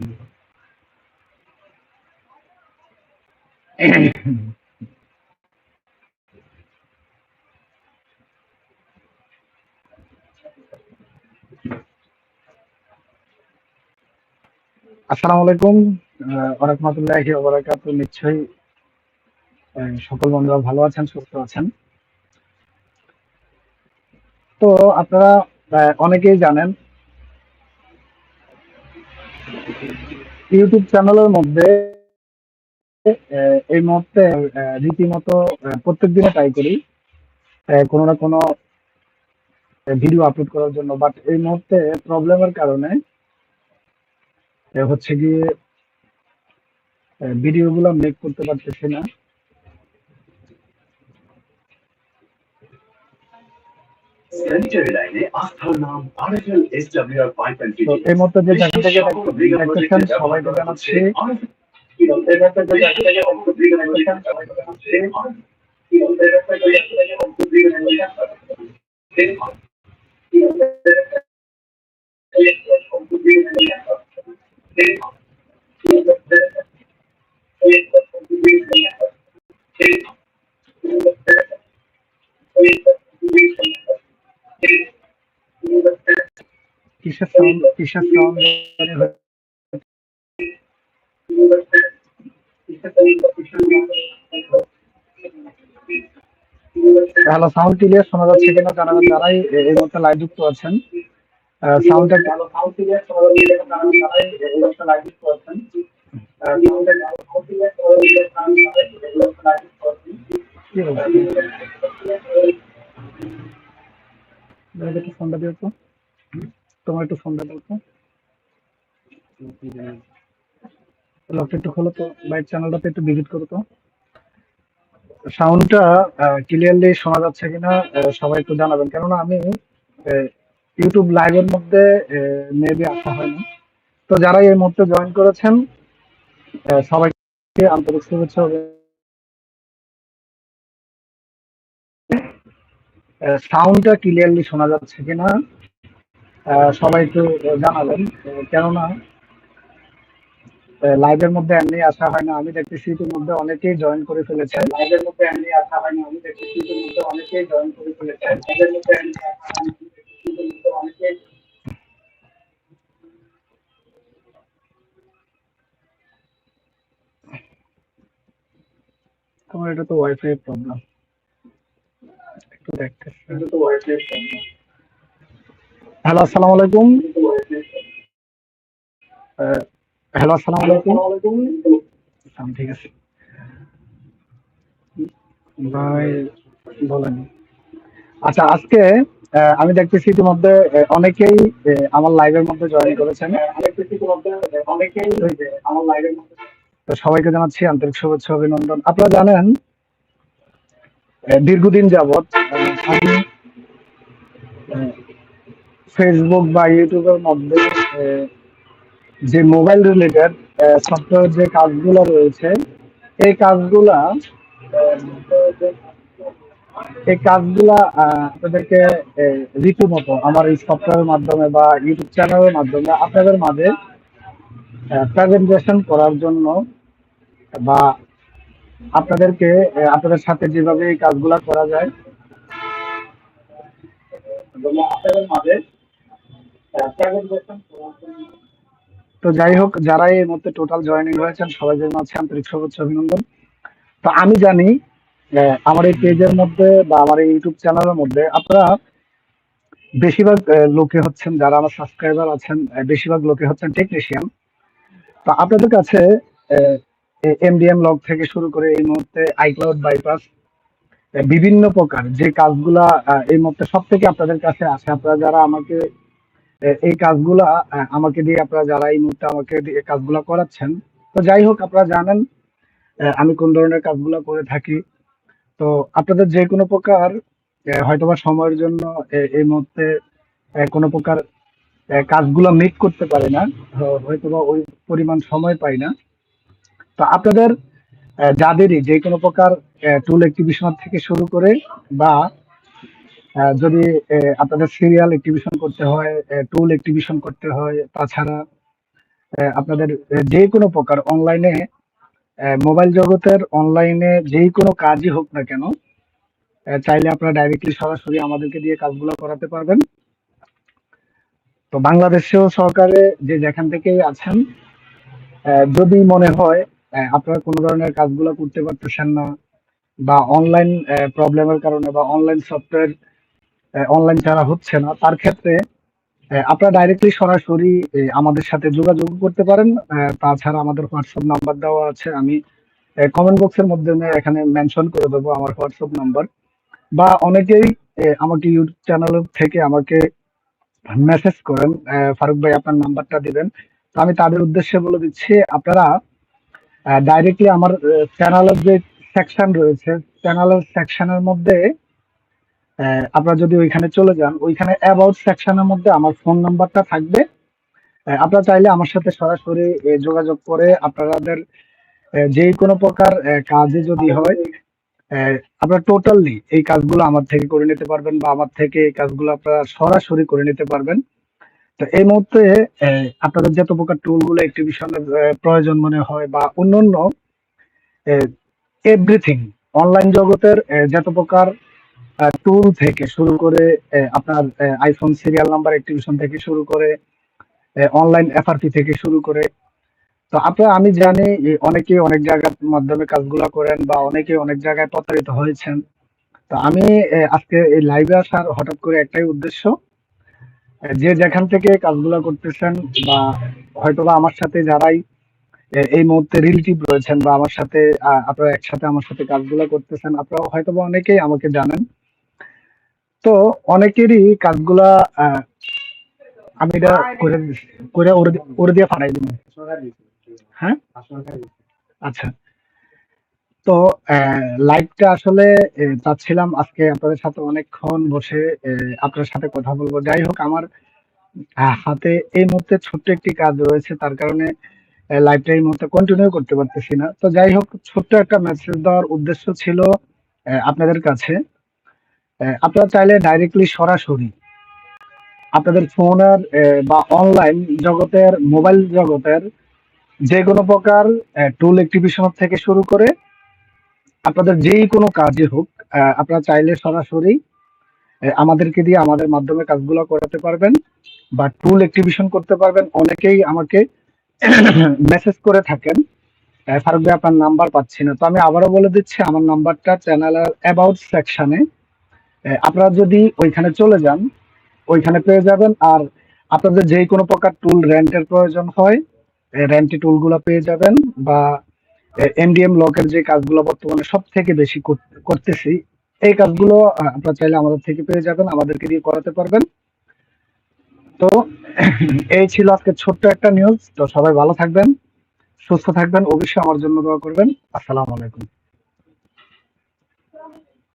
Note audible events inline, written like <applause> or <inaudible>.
<coughs> আসসালামু আলাইকুম। ওরহমতুল্লাহি ওবারাকাতু নিশ্চয়ই সকল বন্ধুরা ভালো আছেন, সুস্থ আছেন। তো আপনারা অনেকেই জানেন ইউটিউব চ্যানেলের মধ্যে এই মুহূর্তে রীতিমতো প্রত্যেক দিনে ট্রাই করি কোনো না কোনো ভিডিও আপলোড করার জন্য। বাট এই মুহূর্তে প্রবলেমের কারণে হচ্ছে গিয়ে ভিডিওগুলো মেক করতে পারতেছি না। স্যানিটারি লাইনে আস্থার নাম আরএফএল এসডব্লিউআর পাইপ এন্ড তো এই মুহূর্তে যে জায়গা থেকে দেখতেছেন সবাইকে জানাচ্ছি। কিসের সাউন্ড কিসের সাউন্ড হ্যালো সাউন্ড ক্লিয়ার শোনা যাচ্ছে কিনা জানাবেন যারাই এই মুহূর্তে লাইভ যুক্ত আছেন সাউন্ডটা সাউন্ড ক্লিয়ার শোনা যাচ্ছে কিনা জানাবেন যারাই এই মুহূর্তে লাইভ যুক্ত আছেন সাউন্ডটা সাউন্ড ক্লিয়ার শোনা যাচ্ছে কিনা জানাবেন যারাই এই মুহূর্তে লাইভ যুক্ত আছেন। কি ফোনটা দিও তো তোমার একটু ফোনটা দাও তো লকটা একটু খোলো তো বাইক চ্যানেলটাতে একটু ভিজিট করো তো। সাউন্ডটা ক্লিয়ারলি শোনা যাচ্ছে কিনা সবাই একটু জানাবেন। কেননা আমি ইউটিউব লাইভের মধ্যে মেবি আসা হয়নি। তো যারা এই মুহূর্তে জয়েন করেছেন সবাইকে আন্তরিক শুভেচ্ছা সাউন্ডটা ক্লিয়ারলি শোনা যাচ্ছে কিনা সবাই একটু জানাবেন। কেননা লাইভের মধ্যে এমনি আসা হয় না। আমি দেখতেছি ইতিমধ্যে অনেকেই জয়েন করে ফেলেছে লাইভের মধ্যে এমনি আসা হয় না। আমি দেখতেছি ইতিমধ্যে অনেকেই জয়েন করে ফেলেছে লাইভের মধ্যে এমনি আসা হয় না, অনেকেই তোমার এটা তো ওয়াইফাই প্রবলেম একটু দেখতেছি। এটা তো ওয়াইফাই প্রবলেম হ্যালো আসসালামু আলাইকুম। হ্যালো আসসালামু আলাইকুম। ঠিক আছে। ভাই বলেন। আচ্ছা আজকে আমি দেখতেছি ইতিমধ্যে অনেকেই আমার লাইভের মধ্যে জয়েন করেছেন। অনেকেই আমার লাইভের মধ্যে তো সবাইকে জানাচ্ছি আন্তরিক শুভেচ্ছা অভিনন্দন। আপনারা জানেন দীর্ঘদিন যাবৎ আমি ফেসবুক বা ইউটিউবের মধ্যে যে মোবাইল রিলেটেড সফটওয়্যার যে কাজগুলো রয়েছে এই কাজগুলা এই কাজগুলা আপনাদেরকে আহ, রীতিমতো আমার এই সফটওয়্যারের মাধ্যমে বা ইউটিউব চ্যানেলের মাধ্যমে আপনাদের মাঝে প্রেজেন্টেশন করার জন্য বা আপনাদেরকে আপনাদের সাথে যেভাবে এই কাজগুলা করা যায় আপনাদের মাঝে presentation করার জন্য তো যাই হোক যারা এই মুহূর্তে টোটাল জয়েনিং হয়েছেন সবাইকে জানাচ্ছি আন্তরিক শুভেচ্ছা, অভিনন্দন। তো আমি জানি আমার এই পেজের মধ্যে বা আমার এই ইউটিউব চ্যানেলের মধ্যে আপনারা বেশিরভাগ লোকে হচ্ছেন যারা আমার সাবস্ক্রাইবার আছেন বেশিরভাগ লোকে হচ্ছেন টেকনিশিয়ান তো আপনাদের কাছে এমডিএম লগ থেকে শুরু করে এই মুহূর্তে আইক্লাউড বাইপাস বিভিন্ন প্রকার যে কাজগুলা এই মুহূর্তে সব থেকে আপনাদের কাছে আসে। আপনারা যারা আমাকে এই কাজগুলা আমাকে দিয়ে আপনারা যারা এই মুহূর্তে আমাকে দিয়ে কাজগুলা করাচ্ছেন, তো যাই হোক, আপনারা জানেন আমি কোন ধরনের কাজগুলা করে থাকি। তো আপনাদের যে কোনো প্রকার হয়তোবা সময়ের জন্য এই মুহূর্তে কোনো প্রকার কাজগুলো মেক করতে পারি না হয়তোবা ওই পরিমাণ সময় পাই না। তো আপনাদের যাদেরই যে কোনো প্রকার টুল অ্যাক্টিভিশন থেকে শুরু করে বা যদি আপনাদের সিরিয়াল অ্যাক্টিভিশন করতে হয় টুল অ্যাক্টিভিশন করতে হয়, তাছাড়া আপনাদের যে কোনো প্রকার অনলাইনে মোবাইল জগতের অনলাইনে যেই কোনো কাজই হোক না কেন চাইলে আপনারা ডাইরেক্টলি সরাসরি আমাদেরকে দিয়ে কাজগুলো করাতে পারবেন। তো বাংলাদেশেও সরকারে যে যেখান থেকেই আছেন যদি মনে হয় আপনারা কোনো ধরনের কাজগুলো করতে পারতেছেন না, বা অনলাইন প্রবলেমের কারণে বা অনলাইন সফটওয়্যার অনলাইন ছাড়া হচ্ছে না। তার ক্ষেত্রে আপনারা ডাইরেক্টলি সরাসরি আমাদের সাথে যোগাযোগ করতে পারেন। তাছাড়া আমাদের হোয়াটসঅ্যাপ নাম্বার দেওয়া আছে। আমি কমেন্ট বক্সের মাধ্যমে এখানে মেনশন করে দেবো আমার হোয়াটসঅ্যাপ নাম্বার বা অনেকেই আমাকে ইউটিউব চ্যানেল থেকে আমাকে মেসেজ করেন। ফারুক ভাই, আপনার নাম্বারটা দিবেন। তো আমি তাদের উদ্দেশ্যে বলে দিচ্ছি, আপনারা ডাইরেক্টলি আমার চ্যানেলের যে সেকশন রয়েছে চ্যানেলের সেকশনের মধ্যে আপনারা যদি ওইখানে চলে যান, ওইখানে অ্যাবাউট সেকশনের মধ্যে আমার ফোন নাম্বারটা থাকবে। আপনারা চাইলে আমার সাথে সরাসরি যোগাযোগ করে আপনাদের যে কোনো প্রকার কাজে যদি হয় আপনারা টোটালি এই কাজগুলো আমার থেকে করে নিতে পারবেন বা আমার থেকে এই কাজগুলো আপনারা সরাসরি করে নিতে পারবেন। তো এই মুহূর্তে আপনাদের যত প্রকার টুলগুলো অ্যাক্টিভিশনের প্রয়োজন মনে হয় বা অন্যান্য এভরিথিং অনলাইন জগতের যত প্রকার টুল থেকে শুরু করে আপনার আইফোন সিরিয়াল নাম্বার অ্যাক্টিভিশন থেকে শুরু করে অনলাইন এফআরপি থেকে শুরু করে। তো আপনারা আমি জানি অনেকে অনেক জায়গার মাধ্যমে কাজগুলো করেন বা অনেকে অনেক জায়গায় প্রতারিত হয়েছেন। তো আমি আজকে এই লাইভে আসার হঠাৎ করে একটাই উদ্দেশ্য যে যেখান থেকে কাজগুলো করতেছেন বা হয়তোবা আমার সাথে যারাই এই মুহূর্তে রিলেটিভ রয়েছেন বা আমার সাথে আপনারা একসাথে আমার সাথে কাজগুলো করতেছেন, আপনারা হয়তোবা অনেকেই আমাকে জানেন। তো অনেকেরই কাজগুলা আমি এটা করে করে ওরে দিয়ে ফাটাই দিব হ্যাঁ? আচ্ছা। তো লাইভটা আসলে চাচ্ছিলাম আজকে আপনাদের সাথে অনেকক্ষণ বসে আপনার সাথে কথা বলব। যাই হোক, আমার হাতে এই মুহূর্তে ছোট্ট একটি কাজ রয়েছে, তার কারণে লাইভটা এই মুহূর্তে কন্টিনিউ করতে পারতেছি না। তো যাই হোক, ছোট্ট একটা মেসেজ দেওয়ার উদ্দেশ্য ছিল আপনাদের কাছে। আপনারা চাইলে ডাইরেক্টলি সরাসরি আপনাদের ফোনের বা অনলাইন জগতের মোবাইল জগতের যে কোনো প্রকার টুল অ্যাক্টিভিশন থেকে শুরু করে আপনাদের যেই কোনো কাজই হোক আপনারা চাইলে সরাসরি আমাদেরকে দিয়ে আমাদের মাধ্যমে কাজগুলো করাতে পারবেন বা টুল অ্যাক্টিভিশন করতে পারবেন। অনেকেই আমাকে <coughs> মেসেজ করে থাকেন ফারুক ভাই, আপনার নাম্বার পাচ্ছি না। তো আমি আবারও বলে দিচ্ছি, আমার নাম্বারটা চ্যানেলের অ্যাবাউট সেকশনে আপনারা যদি ওইখানে চলে যান, ওইখানে পেয়ে যাবেন। আর আপনাদের যে কোনো প্রকার টুল রেন্টের প্রয়োজন হয় রেন্টি টুলগুলো পেয়ে যাবেন বা এমডিএম লকের যে কাজগুলো বর্তমানে সব থেকে বেশি কর- করতেছি, এই কাজগুলো আপনারা চাইলে আমাদের থেকে পেয়ে যাবেন, আমাদেরকে দিয়ে করাতে পারবেন। তো, এই ছিল আজকে ছোট্ট একটা নিউজ তো সবাই ভালো থাকবেন, সুস্থ থাকবেন, অবশ্যই আমার জন্য দোয়া করবেন। আসসালামু আলাইকুম।